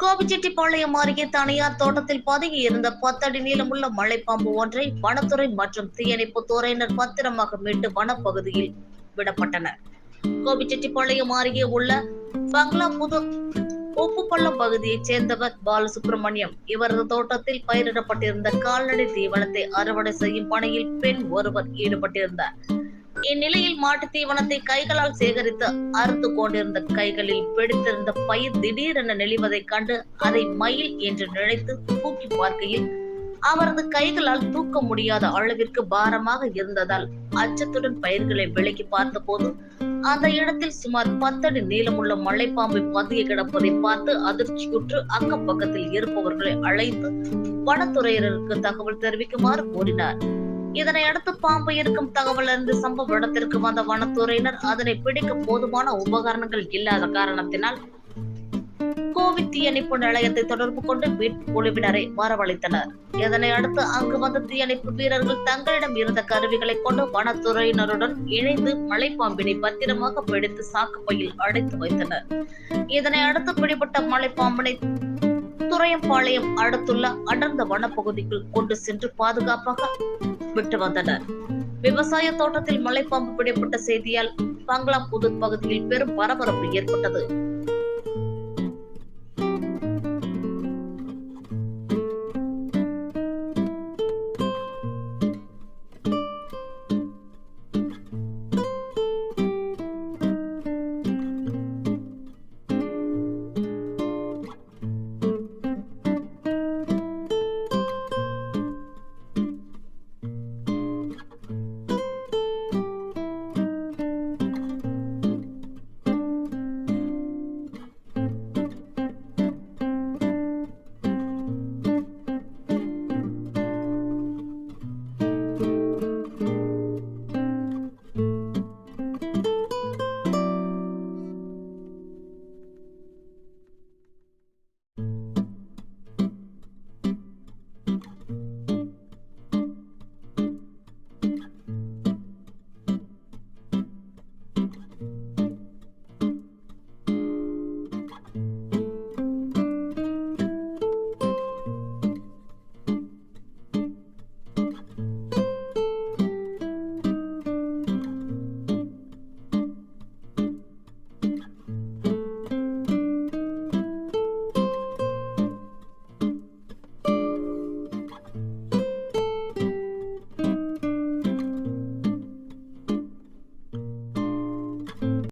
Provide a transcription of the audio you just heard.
கோபிச்செட்டிப்பாளையம் அருகே தனியார் தோட்டத்தில் பதுங்கி இருந்த பத்தடி நீளமுள்ள மலைப்பாம்பு ஒன்றை வனத்துறை மற்றும் தீயணைப்பு துறையினர் பத்திரமாக மீட்டு வனப்பகுதியில் விடப்பட்டனர் கோபிச்செட்டிப்பாளையம் அருகே உள்ள பங்களா புது உப்புப்பள்ளம் பகுதியைச் சேர்ந்தவர் பாலசுப்ரமணியம். இவரது தோட்டத்தில் பயிரிடப்பட்டிருந்த கால்நடை தீவனத்தை அறுவடை செய்யும் பணியில் பெண் ஒருவர் ஈடுபட்டிருந்தார். இந்நிலையில் மாட்டு தீவனத்தை கைகளால் சேகரித்து அறுத்து கொண்டிருந்த கைகளில் பிடித்திருந்த பயிர் திடீரென நெளிவதைக் கண்டு அதை மயில் என்று நினைத்து தூக்கி பார்க்கையில் அவரது கைகளால் தூக்க முடியாத அளவிற்கு பாரமாக இருந்ததால் அச்சத்துடன் பயிர்களை விலக்கி பார்த்தபோது அந்த இடத்தில் சுமார் பத்தடி நீளமுள்ள மலைப்பாம்பை பதுங்கி கிடப்பதை பார்த்து அதிர்ச்சியுற்று அக்கம் பக்கத்தில் இருப்பவர்களை அழைத்து வனத்துறையினருக்கு தகவல் தெரிவிக்குமாறு கூறினார். இதனை அடுத்து பாம்பு இருக்கும் தகவல் இருந்து சம்பவ இடத்திற்கு வந்த வனத்துறையினர் அதனை பிடிக்க போதுமான உபகரணங்கள் இல்லாத காரணத்தினால் கோவி தீயணைப்பு நிலையத்தை தொடர்பு கொண்டு மீட்பு குழுவினரை வரவழைத்தனர். இதனை அடுத்து அங்கு வந்த தீயணைப்பு வீரர்கள் தங்களிடம் இருந்த கருவிகளை கொண்டு வனத்துறையினருடன் இணைந்து மலைப்பாம்பினை பத்திரமாக பிடித்து சாக்குப்பையில் அடைத்து வைத்தனர். இதனை அடுத்து பிடிபட்ட மலைப்பாம்பினை துறையம்பாளையம் அடுத்துள்ள அடர்ந்த வனப்பகுதிக்குள் கொண்டு சென்று பாதுகாப்பாக விட்டு வந்தனர். விவசாய தோட்டத்தில் மலைப்பாம்பு பிடிபட்ட செய்தியால் பங்களா புது பகுதியில் பெரும் பரபரப்பு ஏற்பட்டது.